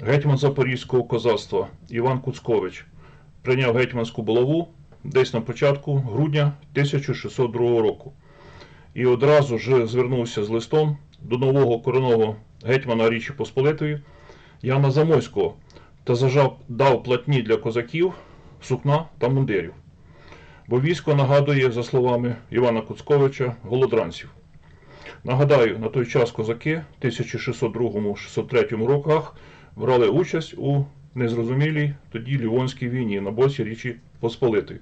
гетьман Запорізького козацтва Іван Куцкович прийняв гетьманську булаву десь на початку грудня 1602 року і одразу ж звернувся з листом до нового коронового гетьмана Річі Посполитої Яна Замойського та зажав дав платні для козаків, сукна та мундирів. Бо військо нагадує, за словами Івана Куцковича, голодранців. Нагадаю, на той час козаки в 1602-603 роках брали участь у незрозумілій тоді Лівонській війні на боці Річі Посполитої.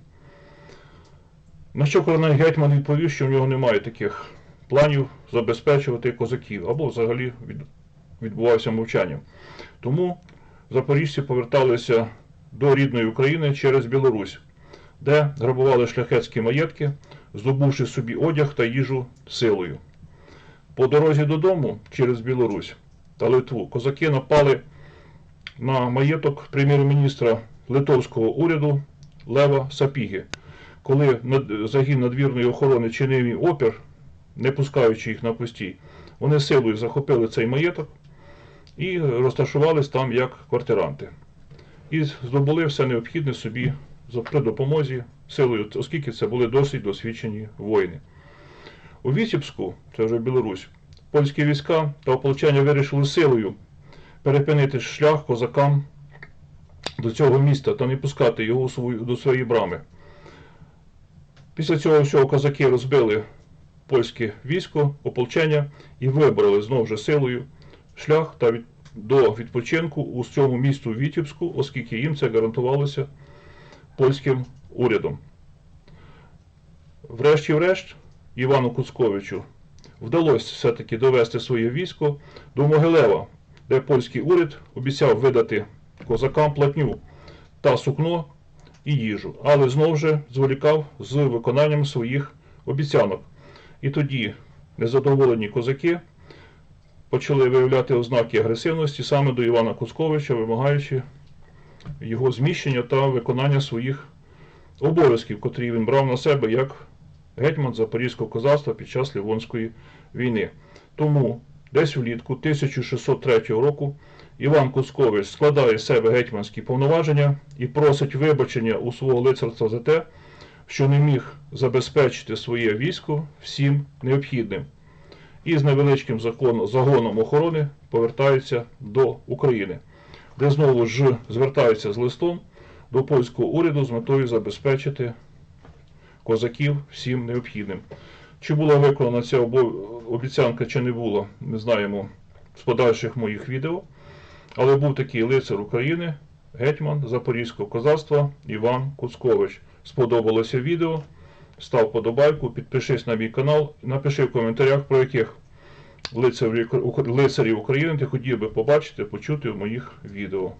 На що коронel гетьман відповів, що в нього немає таких планів забезпечувати козаків, або взагалі від, відбувався мовчанням. Тому запоріжці поверталися до рідної України через Білорусь, де грабували шляхетські маєтки, здобувши собі одяг та їжу силою. По дорозі додому через Білорусь та Литву козаки напали на маєток прем'єр-міністра литовського уряду Лева Сапіги, коли загін надвірної охорони чинив опір, не пускаючи їх на постій, вони силою захопили цей маєток і розташувались там як квартиранти. І здобули все необхідне собі при допомозі силою, оскільки це були досить досвідчені воїни. У Вітібську, це вже Білорусь, польські війська та ополчення вирішили силою перепинити шлях козакам до цього міста та не пускати його до своєї брами. Після цього всього козаки розбили польське військо, ополчення і вибрали знову ж силою шлях та від, до відпочинку у цьому місту Вітібську, оскільки їм це гарантувалося польським урядом. Врешті-врешт, Івану Куцковичу вдалося все-таки довести своє військо до Могилева, де польський уряд обіцяв видати козакам платню та сукно і їжу, але знову ж зволікав з виконанням своїх обіцянок. І тоді незадоволені козаки почали виявляти ознаки агресивності саме до Івана Куцковича, вимагаючи його зміщення та виконання своїх обов'язків, котрі він брав на себе як гетьман Запорізького козацтва під час Ливонської війни. Тому десь влітку 1603 року Іван Куцкович складає з себе гетьманські повноваження і просить вибачення у свого лицарства за те, що не міг забезпечити своє військо всім необхідним. І з невеличким загоном охорони повертається до України, де знову ж звертається з листом до польського уряду з метою забезпечити козаків всім необхідним. Чи була виконана ця обіцянка, чи не була, не знаємо з подальших моїх відео. Але був такий лицар України, гетьман Запорізького козацтва Іван Куцкович. Сподобалося відео. Став подобайку, підпишись на мій канал, напиши в коментарях, про яких лицарів України ти хотів би побачити, почути в моїх відео.